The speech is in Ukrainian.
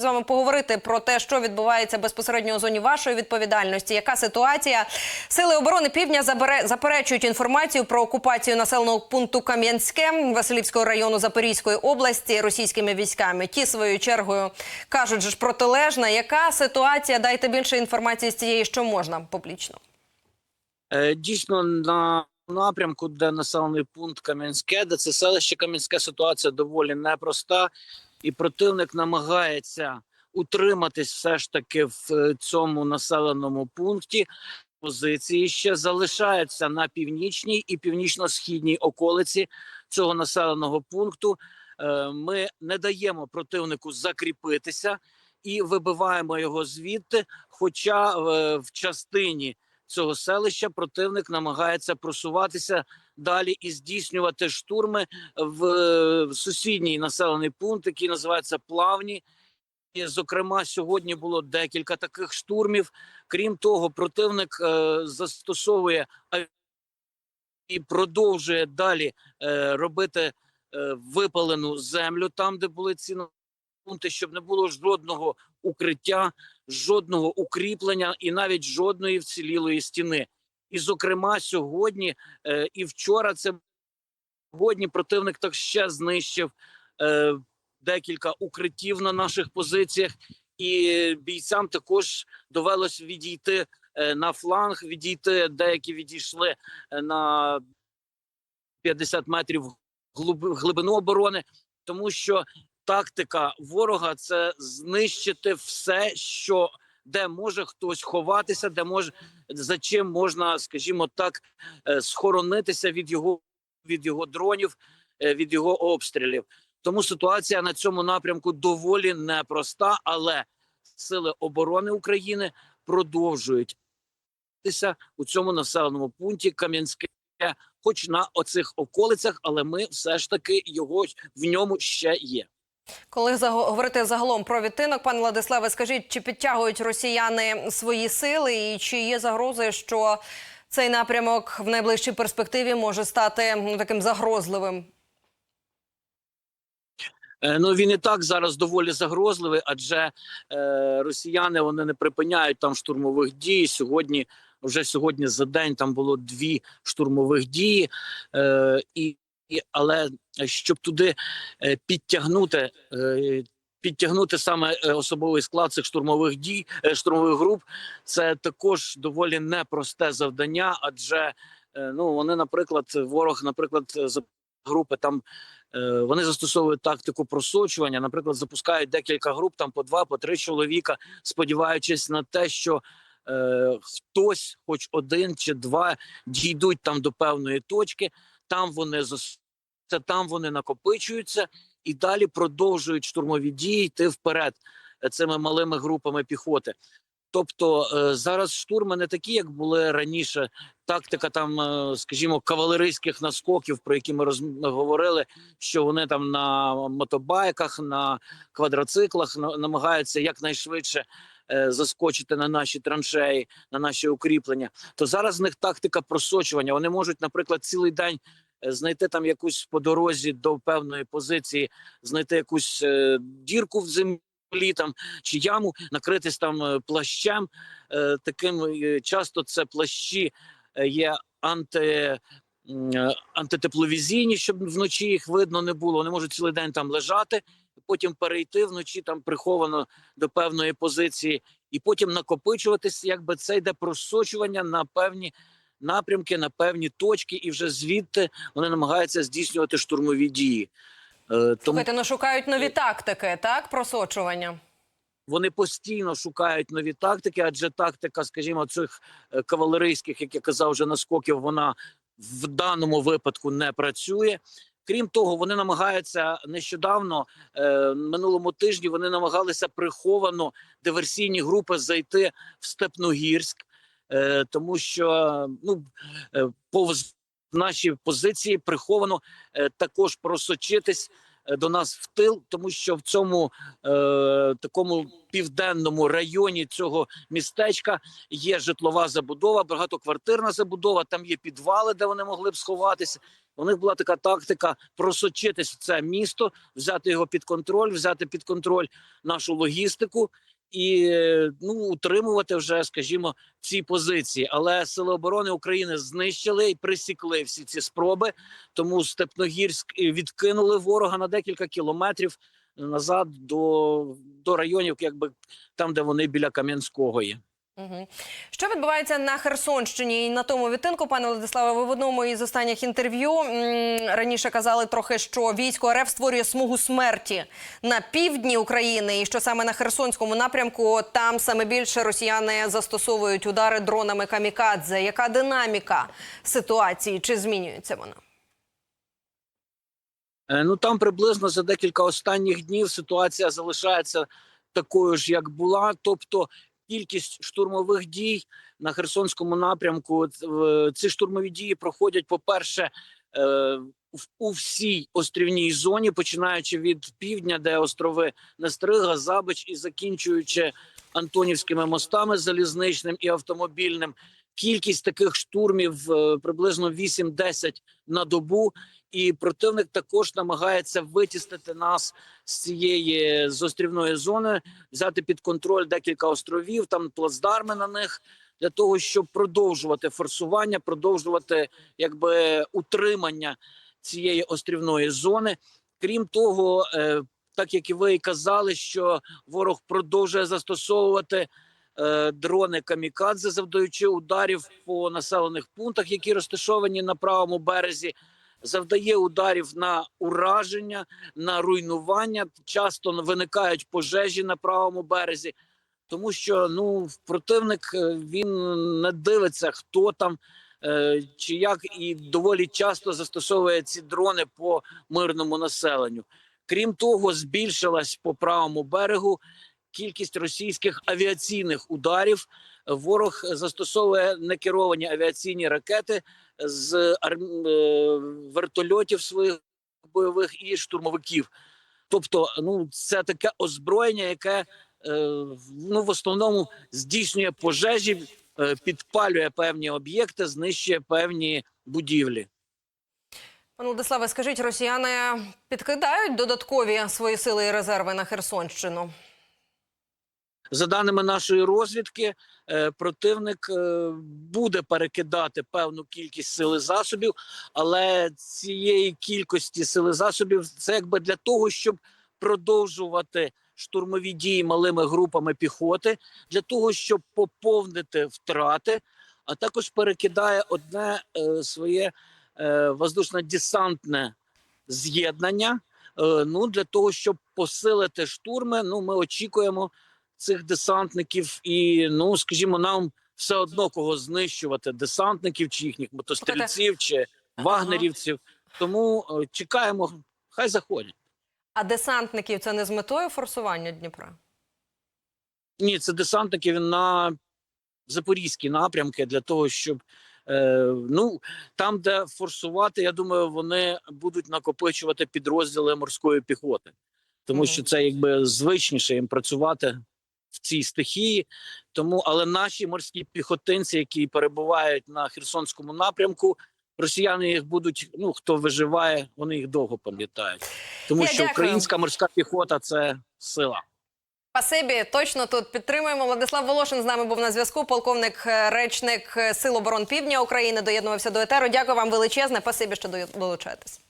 з вами поговорити про те, що відбувається безпосередньо у зоні вашої відповідальності. Яка ситуація? Сили оборони Півдня забере, заперечують інформацію про окупацію населеного пункту Кам'янське Василівського району Запорізької області російськими військами. Ті своєю чергою кажуть ж протилежна. Яка ситуація? Дайте більше інформації з цієї, що можна публічно. Е, Дійсно, на напрямку, де населений пункт Кам'янське, де це селище Кам'янське, ситуація доволі непроста, і противник намагається утриматись все ж таки в е, цьому населеному пункті. Позиції ще залишаються на північній і північно-східній околиці цього населеного пункту. Е, Ми не даємо противнику закріпитися і вибиваємо його звідти. Хоча е, в частині цього селища противник намагається просуватися далі і здійснювати штурми в, в сусідній населений пункт, який називається Плавні. І, зокрема, сьогодні було декілька таких штурмів. Крім того, противник е, застосовує і продовжує далі е, робити е, випалену землю там, де були ці пункти, щоб не було жодного укриття, жодного укріплення і навіть жодної вцілілої стіни. І, зокрема, сьогодні е, і вчора це сьогодні противник так ще знищив е, декілька укриттів на наших позиціях, і бійцям також довелось відійти е, на фланг, відійти. Деякі відійшли е, на 50 метрів глибину оборони, тому що тактика ворога це знищити все, що де може хтось ховатися, де може за чим можна, скажімо так, е, схоронитися від його від його дронів, е, від його обстрілів. Тому ситуація на цьому напрямку доволі непроста, але сили оборони України продовжують у цьому населеному пункті Кам'янське, хоч на оцих околицях, але ми все ж таки його в ньому ще є. Коли говорити загалом про відтинок, пане Владиславе, скажіть, чи підтягують росіяни свої сили, і чи є загрози, що цей напрямок в найближчій перспективі може стати таким загрозливим? Е, Ну він і так зараз доволі загрозливий, адже е, росіяни вони не припиняють там штурмових дій. Сьогодні вже сьогодні за день там було дві штурмових дії, е, і але щоб туди е, підтягнути. Е, Підтягнути саме е, особовий склад цих штурмових дій, е, штурмових груп, це також доволі непросте завдання, адже е, ну вони, наприклад, ворог, наприклад, за групи там Е, Вони застосовують тактику просочування. Наприклад, запускають декілька груп, там по два, по три чоловіка, сподіваючись на те, що е, хтось, хоч один чи два, дійдуть там до певної точки. Там вони зас- це там вони накопичуються і далі продовжують штурмові дії йти вперед е, цими малими групами піхоти. Тобто е, зараз штурми не такі, як були раніше. Тактика там, е, скажімо, кавалерійських наскоків, про які ми роз... говорили, що вони там на мотобайках, на квадроциклах намагаються якнайшвидше заскочити на наші траншеї, на наші укріплення. То зараз в них тактика просочування. Вони можуть, наприклад, цілий день знайти там якусь по дорозі до певної позиції, знайти якусь е, дірку в землі. Там чи яму накритись там е, плащем. Е, таким е, часто це плащі е, є анти, е, антитепловізійні, щоб вночі їх видно не було. Вони можуть цілий день там лежати, потім перейти вночі там приховано до певної позиції, і потім накопичуватись, якби це йде просочування на певні напрямки, на певні точки, і вже звідти вони намагаються здійснювати штурмові дії. Е, Тому Слухайте, ну шукають нові тактики, так? Просочування. вони постійно шукають нові тактики, адже тактика, скажімо, цих е, кавалерійських, як я казав, вже наскоків, вона в даному випадку не працює. Крім того, вони намагаються нещодавно е, минулому тижні. Вони намагалися приховано диверсійні групи зайти в Степногірськ, тому що ну е, повз наші позиції приховано е, також просочитись е, до нас в тил, тому що в цьому е, такому південному районі цього містечка є житлова забудова, багатоквартирна забудова. Там є підвали, де вони могли б сховатися. У них була така тактика просочитись в це місто, взяти його під контроль, взяти під контроль нашу логістику і е, ну утримувати вже, скажімо, ці позиції. Але сили оборони України знищили і присікли всі ці спроби. Тому Степногірськ відкинули ворога на декілька кілометрів назад до, до районів, якби там, де вони біля Кам'янського є. Що відбувається на Херсонщині і на тому відтинку, пане Владиславе? Ви в одному із останніх інтерв'ю раніше казали трохи, що військо РФ створює смугу смерті на півдні України, і що саме на Херсонському напрямку там саме більше росіяни застосовують удари дронами камікадзе. Яка динаміка ситуації? Чи змінюється вона? Е, Ну там приблизно за декілька останніх днів ситуація залишається такою ж, як була. Тобто кількість штурмових дій на Херсонському напрямку. е, Ці штурмові дії проходять, по-перше, е, в- у всій острівній зоні, починаючи від півдня, де острови Нестрига, Забич, і закінчуючи Антонівськими мостами залізничним і автомобільним. Кількість таких штурмів е, приблизно 8-10 на добу і противник також намагається витіснити нас з цієї з острівної зони, взяти під контроль декілька островів, там плацдарми на них для того, щоб продовжувати форсування, продовжувати якби утримання цієї острівної зони. Крім того, е, так як і ви казали, що ворог продовжує застосовувати дрони камікадзе, завдаючи ударів по населених пунктах, які розташовані на правому березі завдає ударів на ураження, на руйнування. Часто виникають пожежі на правому березі, тому що ну противник е, він не дивиться, хто там е, чи як, і доволі часто застосовує ці дрони по мирному населенню. Крім того, збільшилась по правому берегу кількість російських авіаційних ударів. Ворог застосовує некеровані авіаційні ракети з е, вертольотів своїх бойових і штурмовиків. Тобто, ну це таке озброєння, яке е, ну в основному здійснює пожежі, е, підпалює певні об'єкти, знищує певні будівлі. Пане Владиславе, скажіть, росіяни підкидають додаткові свої сили і резерви на Херсонщину? За даними нашої розвідки, е, противник е, буде перекидати певну кількість сили засобів, але цієї кількості сили засобів це якби для того, щоб продовжувати штурмові дії малими групами піхоти, для того, щоб поповнити втрати, а також перекидає одне е, своє е, воздушно-десантне з'єднання. Ну для того, щоб посилити штурми, ну ми очікуємо цих десантників, і ну скажімо, нам все одно кого знищувати десантників, чи їхніх мотострільців, чи вагнерівців. Тому е, чекаємо, хай заходять. А десантників це не з метою форсування Дніпра? Ні, це десантники на запорізькі напрямки для того, щоб е, ну там, де форсувати, я думаю, вони будуть накопичувати підрозділи морської піхоти, тому Мгм. що це якби звичніше їм працювати в цій стихії. Тому, але наші морські піхотинці, які перебувають на Херсонському напрямку, росіяни їх будуть. Ну хто виживає, вони їх довго пам'ятають, тому Я що дякую. українська морська піхота це сила. Спасибі, точно тут підтримуємо. Владислав Волошин з нами був на зв'язку. Полковник, е, речник е, Сил оборон Півдня України доєднувався до етеру. Дякую вам величезне. Спасибі, що долучаєтесь.